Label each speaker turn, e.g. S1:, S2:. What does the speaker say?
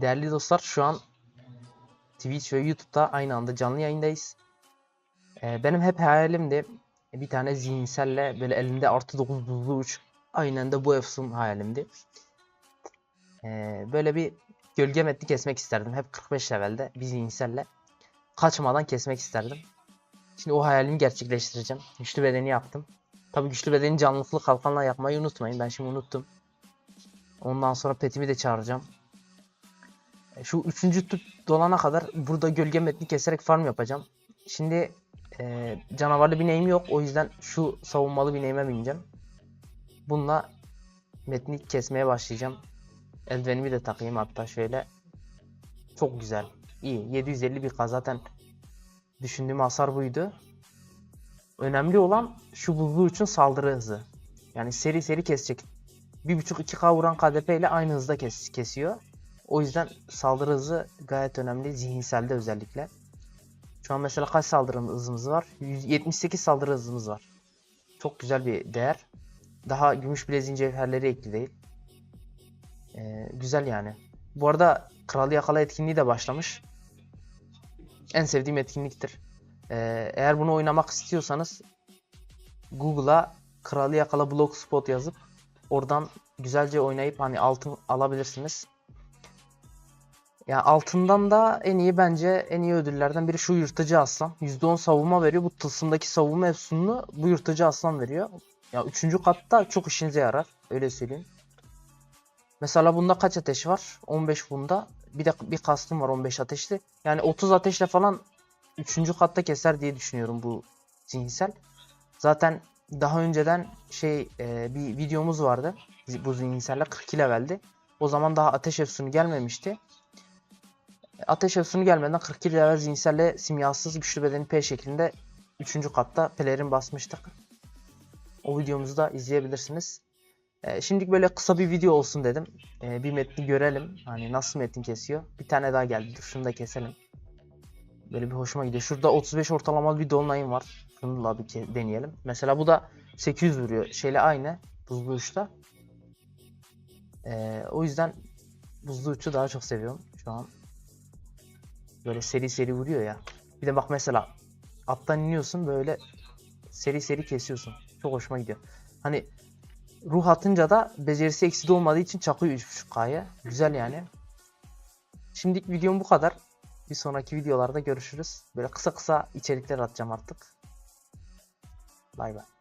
S1: Değerli dostlar şu an Twitch ve YouTube'da aynı anda canlı yayındayız. Ee, benim hep hayalimdi bir tane zihinselle böyle elinde artı 9 buzlu uç aynen de bu efsun hayalimdi. Ee, böyle bir gölge metni kesmek isterdim. Hep 45 levelde bir zihinselle kaçmadan kesmek isterdim. Şimdi o hayalimi gerçekleştireceğim. Güçlü bedeni yaptım. Tabii güçlü bedeni canlılıklı kalkanla yapmayı unutmayın. Ben şimdi unuttum. Ondan sonra petimi de çağıracağım. E, Şu üçüncü tüp dolana kadar burada gölge metni keserek farm yapacağım. Şimdi e, canavarlı bineğim yok. O yüzden şu savunmalı bineğime bineceğim. Bununla metni kesmeye başlayacağım. Eldivenimi de takayım hatta şöyle. Çok güzel. İyi. 750 bir k zaten düşündüğüm hasar buydu. Önemli olan şu buzlu için saldırı hızı. Yani seri seri kesecek. 1.5-2k vuran KDP ile aynı hızda kes, kesiyor. O yüzden saldırı hızı gayet önemli. Zihinselde özellikle. Şu an mesela kaç saldırı hızımız var? 178 saldırı hızımız var. Çok güzel bir değer. Daha gümüş bileziğin cevherleri ekli değil. Ee, güzel yani. Bu arada Kralı Yakala etkinliği de başlamış. En sevdiğim etkinliktir. Ee, eğer bunu oynamak istiyorsanız Google'a Kralı Yakala Blogspot yazıp oradan güzelce oynayıp hani altın alabilirsiniz. Ya altından da en iyi bence en iyi ödüllerden biri şu yırtıcı aslan. %10 savunma veriyor. Bu tılsımdaki savunma efsununu bu yırtıcı aslan veriyor. Ya üçüncü katta çok işinize yarar. Öyle söyleyeyim. Mesela bunda kaç ateş var? 15 bunda. Bir de bir kastım var 15 ateşli. Yani 30 ateşle falan üçüncü katta keser diye düşünüyorum bu zihinsel. Zaten daha önceden şey e, bir videomuz vardı. Bu zihinselle 42 leveldi. O zaman daha ateş efsunu gelmemişti. Ateş efsunu gelmeden 42 level zihinselle simyasız güçlü bedeni P şeklinde 3. katta pelerin basmıştık. O videomuzu da izleyebilirsiniz. Ee, şimdilik böyle kısa bir video olsun dedim. Ee, bir metni görelim. Hani nasıl metin kesiyor. Bir tane daha geldi. Dur şunu da keselim. Böyle bir hoşuma gidiyor. Şurada 35 ortalamalı bir dolunayım var. Şunu da bir deneyelim. Mesela bu da 800 vuruyor. Şeyle aynı. Buzlu uçta. Ee, o yüzden buzlu uçu daha çok seviyorum şu an. Böyle seri seri vuruyor ya. Bir de bak mesela attan iniyorsun böyle seri seri kesiyorsun. Çok hoşuma gidiyor. Hani ruh atınca da becerisi eksi de olmadığı için çakıyor 3.5K'ya. Güzel yani. Şimdilik videom bu kadar. Bir sonraki videolarda görüşürüz. Böyle kısa kısa içerikler atacağım artık. Bay bay.